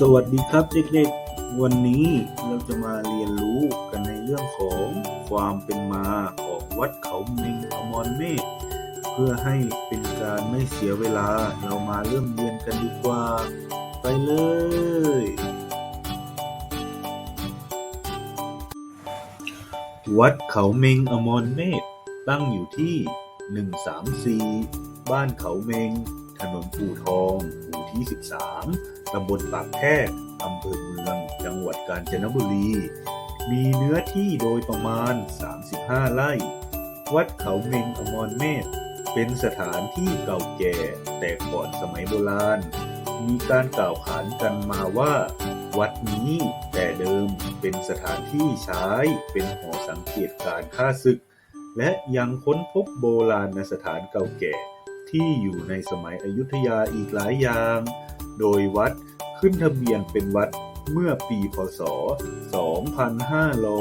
สวัสดีครับเด็กๆ วันนี้เราจะมาเรียนรู้กันในเรื่องของความเป็นมาของวัดเขาเมงอมรเมฆเพื่อให้เป็นการไม่เสียเวลาเรามาเริ่มเรียนกันดีกว่า ไปเลย วัดเขาเมงอมรเมฆตั้งอยู่ที่ 134 บ้านเขาเมง ถนนปูทอง หมู่ที่13ตำบลปากแพรกอำเภอเมือง จังหวัดกาญจนบุรี มีเนื้อที่โดยประมาณ 35 ไร่ วัดเขาเมงอมรเมฆเป็นสถานที่เก่าแก่แต่ก่อนสมัยโบราณ มีการกล่าวขานกันมาว่า วัดนี้แต่เดิมเป็นสถานที่ใช้เป็นหอสังเกตการฆ่าศึก และยังค้นพบโบราณสถานเก่าแก่ ที่อยู่ในสมัยอยุธยาอีกหลายอย่าง โดยวัดขึ้นทะเบียนเป็นวัดเมื่อปีพศ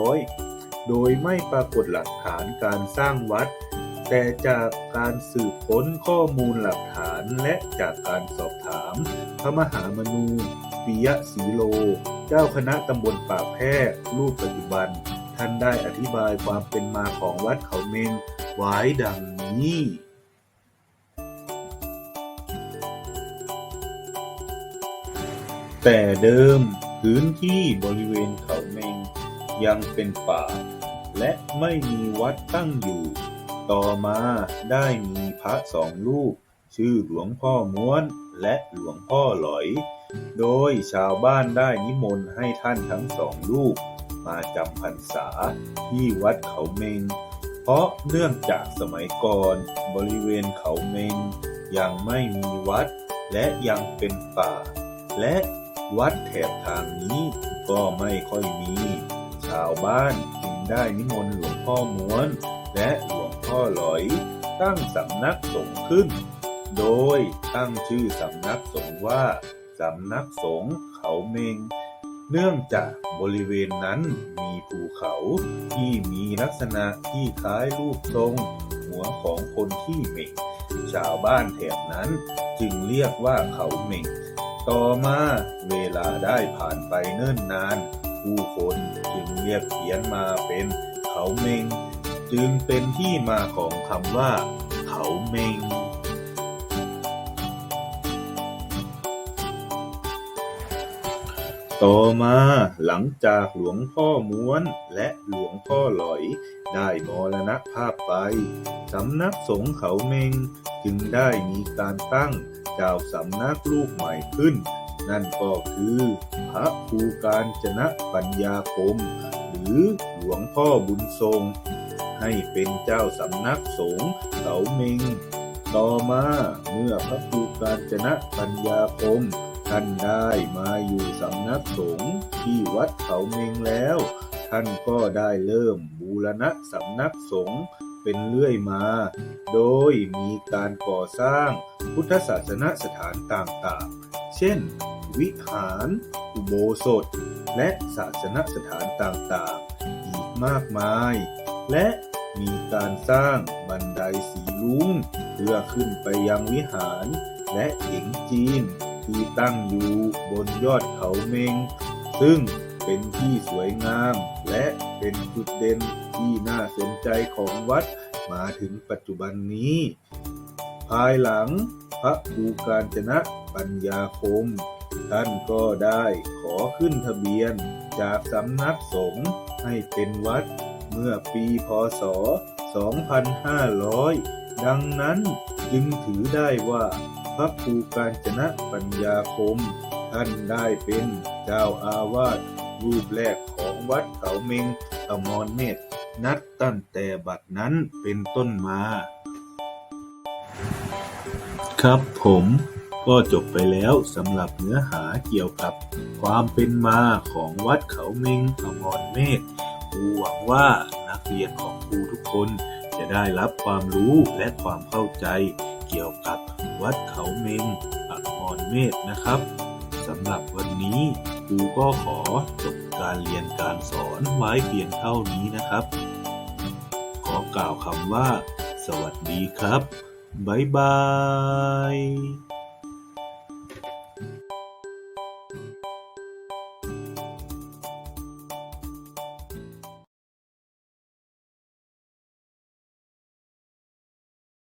2500 โดยไม่ปรากฏหลักฐานการสร้างวัด แต่จากการสืบค้นข้อมูลหลักฐานและจากการสอบถาม พระมหามนูปิยะศีโล เจ้าคณะตำบลปากแพรกรูปปัจจุบัน ท่านได้อธิบายความเป็นมาของวัดเขาเมงไว้ดังนี้ แต่เดิมพื้นที่บริเวณเขาเมงยังเป็นป่า และไม่มีวัดตั้งอยู่ ต่อมาได้มีพระสองรูป ชื่อหลวงพ่อม้วนและหลวงพ่อหลอย โดยชาวบ้านได้นิมนต์ให้ท่านทั้งสองรูป มาจำพรรษาที่วัดเขาเมง เพราะเนื่องจากสมัยก่อนบริเวณเขาเมงยังไม่มีวัด และยังเป็นป่า และ วัดแถบทางนี้ก็ไม่ค่อยมี ชาวบ้านจึงได้นิมนต์หลวงพ่อม้วน และหลวงพ่อหลอย ตั้งสำนักสงฆ์ขึ้น โดยตั้งชื่อสำนักสงฆ์ว่าสำนักสงฆ์เขาเมง เนื่องจากบริเวณนั้นมีภูเขาที่มีลักษณะที่คล้ายรูปทรง หัวของคนที่เมง ชาวบ้านแถบนั้นจึงเรียกว่าเขาเมง ต่อมาเวลาได้ผ่านไปเนิ่นนาน ผู้คนจึงเรียกเขียนมาเป็นเขาเมง จึงเป็นที่มาของคำว่า เขาเมง ต่อมาหลังจากหลวงพ่อม้วนและหลวงพ่อหลอย ได้มรณภาพไป สำนักสงฆ์เขาเมงจึงได้มีการตั้งเจ้าสำนักลูกใหม่ขึ้น นั่นก็คือพระครูการจนะปัญญาคม หรือหลวงพ่อบุญทรง ให้เป็นเจ้าสำนักสงฆ์เขาเมง ต่อมาเมื่อพระครูการจนะปัญญาคม ท่านได้มาอยู่สำนักสงฆ์ที่วัดเขาเมงแล้ว ท่านก็ได้เริ่มบูรณะสำนักสงฆ์เป็นเรื่อยมา โดยมีการก่อสร้างพุทธศาสนสถานต่างๆ เช่น วิหาร อุโบสถ และศาสนสถานต่างๆ อีกมากมาย และมีการสร้างบันไดสีลุ้งเพื่อขึ้นไปยังวิหารและเข็งจีน ที่ตั้งอยู่บนยอดเขาเมง ซึ่งเป็นที่สวยงามและเป็นจุดเด่นที่น่าสนใจของวัดมาถึงปัจจุบันนี้ ภายหลังพระครูการจนะปัญญาคม ท่านก็ได้ขอขึ้นทะเบียนจากสำนักสงฆ์ให้เป็นวัดเมื่อปีพศ 2500 ดังนั้นจึงถือได้ว่า พระครูการจนะปัญญาคม ท่านได้เป็นเจ้าอาวาสรูปแรกของวัดเขาเมงอมรเมธนัดตั้งแต่บัดนั้นเป็นต้นมา ครับผมก็จบไปแล้วสำหรับเนื้อหาเกี่ยวกับความเป็นมาของวัดเขาเมงอมรเมธครูหวังว่านักเรียนของครูทุกคนจะได้รับความรู้และความเข้าใจ เกี่ยวกับวัดเขาเมงอัพรเมธนะครับสำหรับวันนี้ครูก็ขอจบการเรียนการสอนไว้เพียงเท่านี้นะครับ ขอกล่าวคำว่า สวัสดีครับ บ๊ายบาย